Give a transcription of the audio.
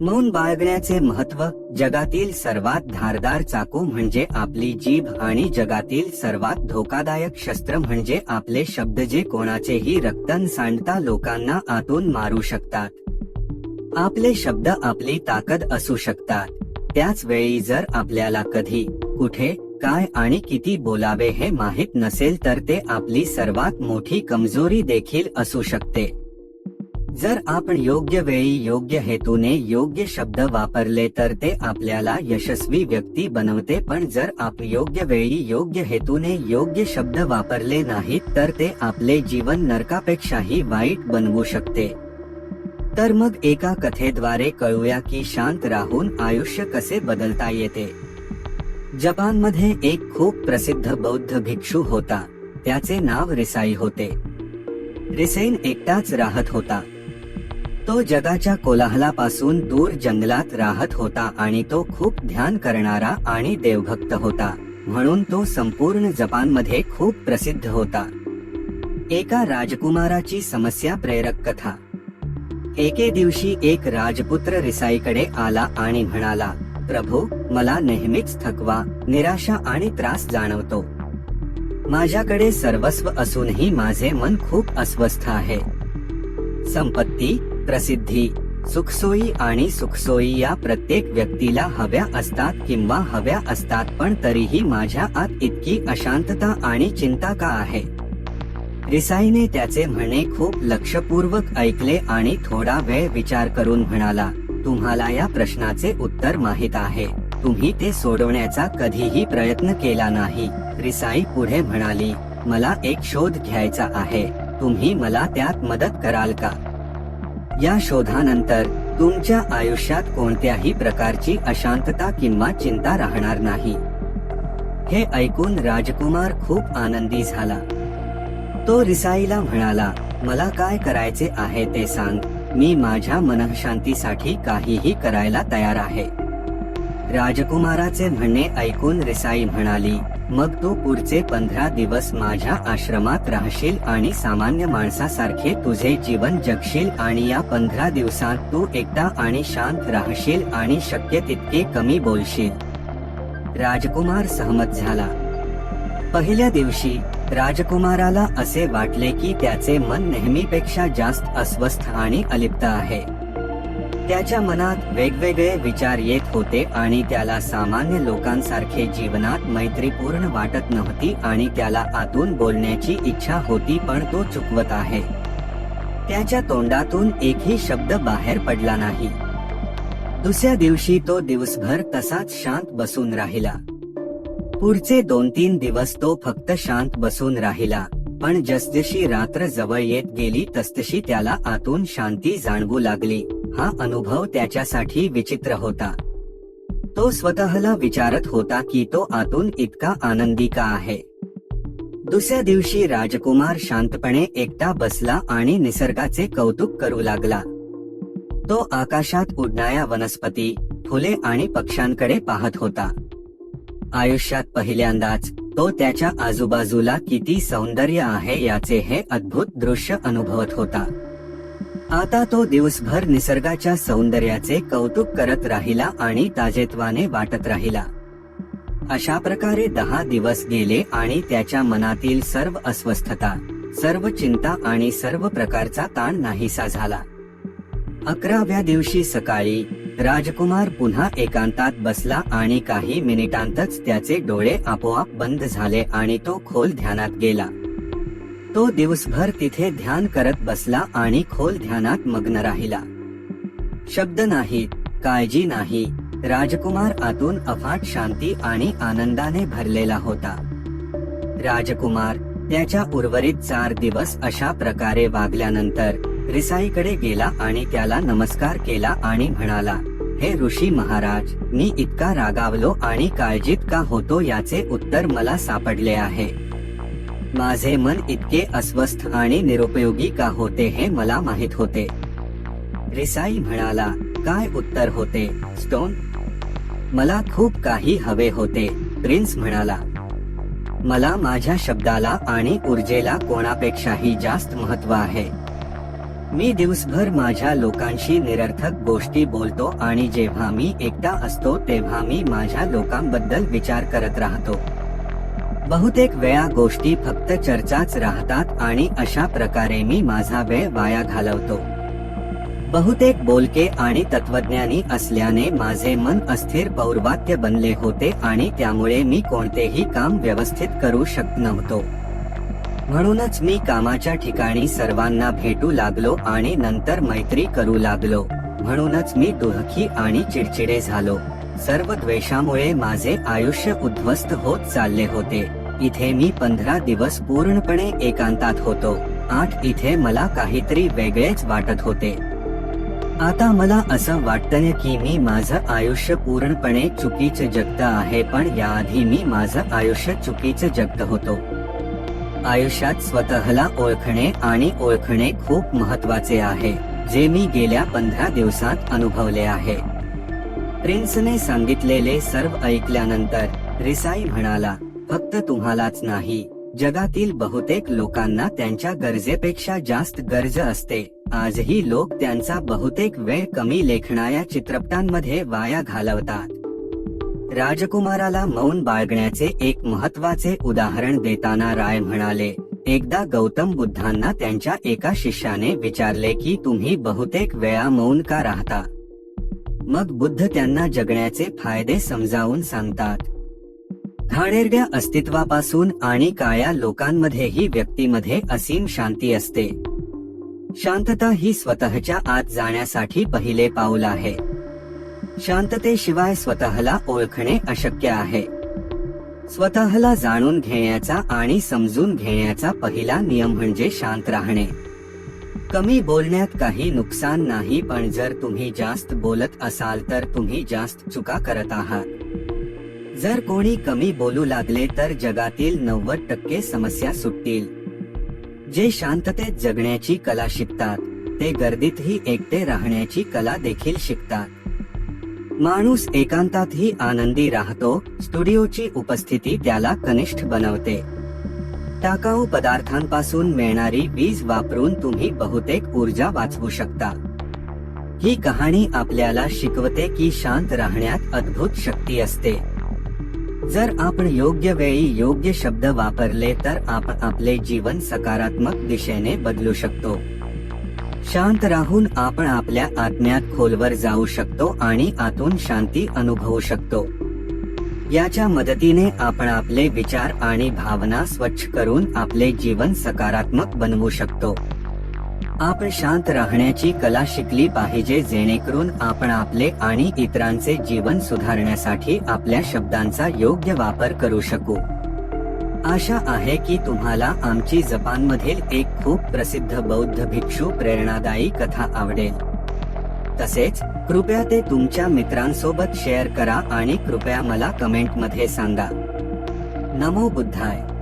मौन बाळगण्याचे महत्त्व जगातील सर्वात धारदार चाकू म्हणजे आपली जीभ आणि जगातील सर्वात धोकादायक शस्त्र म्हणजे आपले शब्द जे कोणाचेही रक्तन सांडता लोकांना आतून मारू शकतात. आपले शब्द आपली ताकद असू शकतात. त्याच वेळी जर आपल्याला कधी कुठे काय आणि किती बोलावे हे माहीत नसेल तर ते आपली सर्वात मोठी कमजोरी देखील असू शकते. जर आपण योग्य वेळी योग्य हेतूने योग्य शब्द वापरले तर ते आपल्याला यशस्वी व्यक्ती बनवते पण जर आप योग्य वेळी योग्य हेतूने योग्य शब्द वापरले नाहीत तर ते आपले जीवन नरकापेक्षाही वाईट बनवू शकते. तर मग एका कथेद्वारे कळूया की शांत राहून आयुष्य कसे बदलता येते. जपानमध्ये एक खूप प्रसिद्ध बौद्ध भिक्षू होता. त्याचे नाव रिसाई होते. रिसेन एकटाच राहत होता. तो जगाच्या कोलाहलापासून दूर जंगलात राहत होता आणि तो खूप ध्यान करणारा आणि देवभक्त होता. म्हणून तो संपूर्ण जपानमध्ये खूप प्रसिद्ध होता. एका राजकुमाराची समस्या प्रेरक कथा. एके दिवशी एक राजपुत्र रिसाईकडे आला आणि म्हणाला प्रभू मला नेहमीच थकवा निराशा आणि त्रास जाणवतो. माझ्याकडे सर्वस्व असूनही माझे मन खूप अस्वस्थ आहे. संपत्ती प्रसिद्धी सुखसोयी आणि सुखसोयी या प्रत्येक व्यक्तीला हव्या असतात किंवा हव्या असतात पण तरीही माझ्या आत इतकी अशांतता आणि चिंता का आहे? रिसाईने त्याचे म्हणे खूप लक्षपूर्वक ऐकले आणि थोडा वेळ विचार करून म्हणाला तुम्हाला या प्रश्नाचे उत्तर माहीत आहे. तुम्ही ते सोडवण्याचा कधीही प्रयत्न केला नाही. रिसाई पुढे म्हणाली मला एक शोध घ्यायचा आहे. तुम्ही मला त्यात मदत कराल का? या शोधानंतर तुमच्या आयुष्यात कोणत्याही प्रकारची अशांतता किंवा चिंता राहणार नाही. हे ऐकून राजकुमार खूप आनंदी झाला. तो रिसाईला म्हणाला मला काय करायचे आहे ते सांग. मी माझ्या मनःशांतीसाठी काहीही करायला तयार आहे. राजकुमाराचे म्हणणे ऐकून रिसाई म्हणाली मग तू पुढचे पंधरा दिवस माझ्या आश्रमात राहशील आणि सामान्य माणसासारखे तुझे जीवन जगशील आणि या पंधरा दिवसात तू एकटा आणि शांत राहशील आणि शक्य तितके कमी बोलशील. राजकुमार सहमत झाला. पहिल्या दिवशी राजकुमाराला असे वाटले की त्याचे मन नेहमीपेक्षा जास्त अस्वस्थ आणि अलिप्त आहे. त्याच्या मनात वेगवेगळे विचार येत होते आणि त्याला सामान्य लोकांसारखे जीवनात मैत्रीपूर्ण वाटत नव्हती आणि त्याला आतून बोलण्याची इच्छा होती पण तो चुकवत आहे. त्याच्या तोंडातून एकही शब्द बाहेर पडला नाही. दुसऱ्या दिवशी तो दिवसभर तसाच शांत बसून राहिला. पुढचे दोन तीन दिवस तो फक्त शांत बसून राहिला पण जसजशी रात्र जवळ येत गेली तसतशी त्याला आतून शांती जाणवू लागली. हा अनुभव त्याच्यासाठी विचित्र होता. तो स्वतःला विचारत होता की तो आतून इतका आनंदी का आहे? दुसऱ्या दिवशी राजकुमार शांतपणे एकटा बसला आणि निसर्गाचे कौतुक करू लागला. तो आकाशात उडणाऱ्या वनस्पती फुले आणि पक्ष्यांकडे पाहत होता. आयुष्यात पहिल्यांदाच तो त्याच्या आजूबाजूला किती सौंदर्य आहे याचे हे अद्भुत दृश्य अनुभवत होता. आता तो दिवसभर निसर्गाच्या सौंदर्याचे कौतुक करत राहिला आणि ताजेत्वाने वाटत राहिला. अशा प्रकारे दहा दिवस गेले आणि त्याच्या मनातील सर्व अस्वस्थता सर्व चिंता आणि सर्व प्रकारचा ताण नाहीसा झाला. अकराव्या दिवशी सकाळी राजकुमार पुन्हा एकांतात बसला आणि काही मिनिटांतच त्याचे डोळे आपोआप बंद झाले आणि तो खोल ध्यानात गेला. तो दिवसभर तिथे ध्यान करत बसला आणि खोल ध्यानात मग्न राहिला. शब्द नाहीत काळजी नाही राजकुमार आतून अफाट शांती आणि आनंदाने भरलेला होता. राजकुमार त्याच्या उर्वरित चार दिवस अशा प्रकारे वागल्यानंतर रिसाईकडे गेला आणि त्याला नमस्कार केला आणि म्हणाला हे ऋषी महाराज मी इतका रागावलो आणि काळजीत का होतो याचे उत्तर मला सापडले आहे. माझे मन इतके अस्वस्थ आणि निरुपयोगी का होते हे मला माहित होते. रिसाई म्हणाला, काय उत्तर होते, स्टोन? मला खूप काही हवे होते, प्रिन्स म्हणाला. मला माझ्या शब्दाला आणि ऊर्जेला कोणापेक्षाही जास्त महत्व आहे. मी दिवसभर माझ्या लोकांशी निरर्थक गोष्टी बोलतो आणि जेव्हा मी एकटा असतो, तेव्हा मी माझ्या लोकांबद्दल विचार करत राहतो. बहुतेक वेळा गोष्टी फक्त चर्चाच राहतात आणि अशा प्रकारे मी माझा वेळ वाया घालवतो. बहुतेक बोलके आणि तत्वज्ञानी असल्याने माझे मन अस्थिर पौर्वात्य बनले होते आणि त्यामुळे मी कोणतेही काम व्यवस्थित करू शकत नव्हतो. म्हणूनच मी कामाच्या ठिकाणी सर्वांना भेटू लागलो आणि नंतर मैत्री करू लागलो. म्हणूनच मी दुःखी आणि चिडचिडे झालो. सर्व द्वेषामुळे माझे आयुष्य उद्ध्वस्त होत चालले होते. इथे मी पंधरा दिवस पूर्णपणे एकांतात होतो. आठ इथे मला काहीतरी वेगळेच वाटत होते. आता मला असं वाटतंय की मी माझं आयुष्य पूर्णपणे चुकीचं जगत आहे पण याआधी मी माझं आयुष्य चुकीचं जगत होतो. आयुष्यात स्वतःला ओळखणे आणि ओळखणे खूप महत्त्वाचे आहे. जे मी गेल्या पंधरा दिवसात अनुभवले आहे. प्रिन्सने सांगितलेले सर्व ऐकल्यानंतर रिसाई म्हणाला फक्त तुम्हालाच नाही जगातील बहुतेक लोकांना त्यांच्या गरजेपेक्षा जास्त गरज असते. आजही लोक त्यांचा बहुतेक वेळ कमी लेखणाऱ्या चित्रपटांमध्ये वाया घालवतात. राजकुमाराला मौन बाळगण्याचे एक महत्त्वाचे उदाहरण देताना राय म्हणाले एकदा गौतम बुद्धांना त्यांच्या एका शिष्याने विचारले की तुम्ही बहुतेक वेळा मौन का राहता? मग बुद्ध त्यांना जगण्याचे फायदे समजावून सांगतात. घाणेरड्या अस्तित्वापासून आणि काळ्या लोकांमध्येही व्यक्तीमध्ये असीम शांती असते. शांतता ही स्वतःच्या आत जाण्यासाठी पहिले पाऊल आहे. शांततेशिवाय स्वतःला ओळखणे अशक्य आहे. स्वतःला जाणून घेण्याचा आणि समजून घेण्याचा पहिला नियम म्हणजे शांत राहणे. कमी बोलण्यात काही नुकसान नाही पण जर तुम्ही जास्त बोलत असाल तर तुम्ही जास्त चुका करत आहात. जर कोणी कमी बोलू लागले तर जगातील नव्वद टक्के समस्या सुटतील. जे शांततेत जगण्याची कला शिकतात ते गर्दीतही एकटे राहण्याची कला देखील शिकतात. माणूस एकांतातही आनंदी राहतो स्टुडिओची उपस्थिती त्याला कनिष्ठ बनवते. टाकाऊ पदार्थांपासून मिळणारी वीज वापरून तुम्ही बहुतेक ऊर्जा वाचवू शकता. ही कहाणी आपल्याला शिकवते की शांत राहण्यात अद्भुत शक्ती असते. जर आपण योग्य वेळी योग्य शब्द वापरले तर आपण आपले जीवन सकारात्मक दिशेने बदलू शकतो. शांत राहून आपण आपल्या आत्म्यात खोलवर जाऊ शकतो आणि आतून शांती अनुभवू शकतो. याच्या मदतीने आपण आपले विचार आणि भावना स्वच्छ करून आपले जीवन सकारात्मक बनवू शकतो. आपण शांत राहण्याची कला शिकली पाहिजे जेणेकरून आपण आपले आणि इतरांचे जीवन सुधारण्यासाठी आपल्या शब्दांचा योग्य वापर करू शकू. आशा आहे की तुम्हाला आमची जपानमधील एक खूप प्रसिद्ध बौद्ध भिक्षू प्रेरणादायी कथा आवडेल. तसेच कृपया ते तुमच्या मित्रांसोबत शेअर करा आणि कृपया मला कमेंटमध्ये सांगा. नमो बुद्धाय.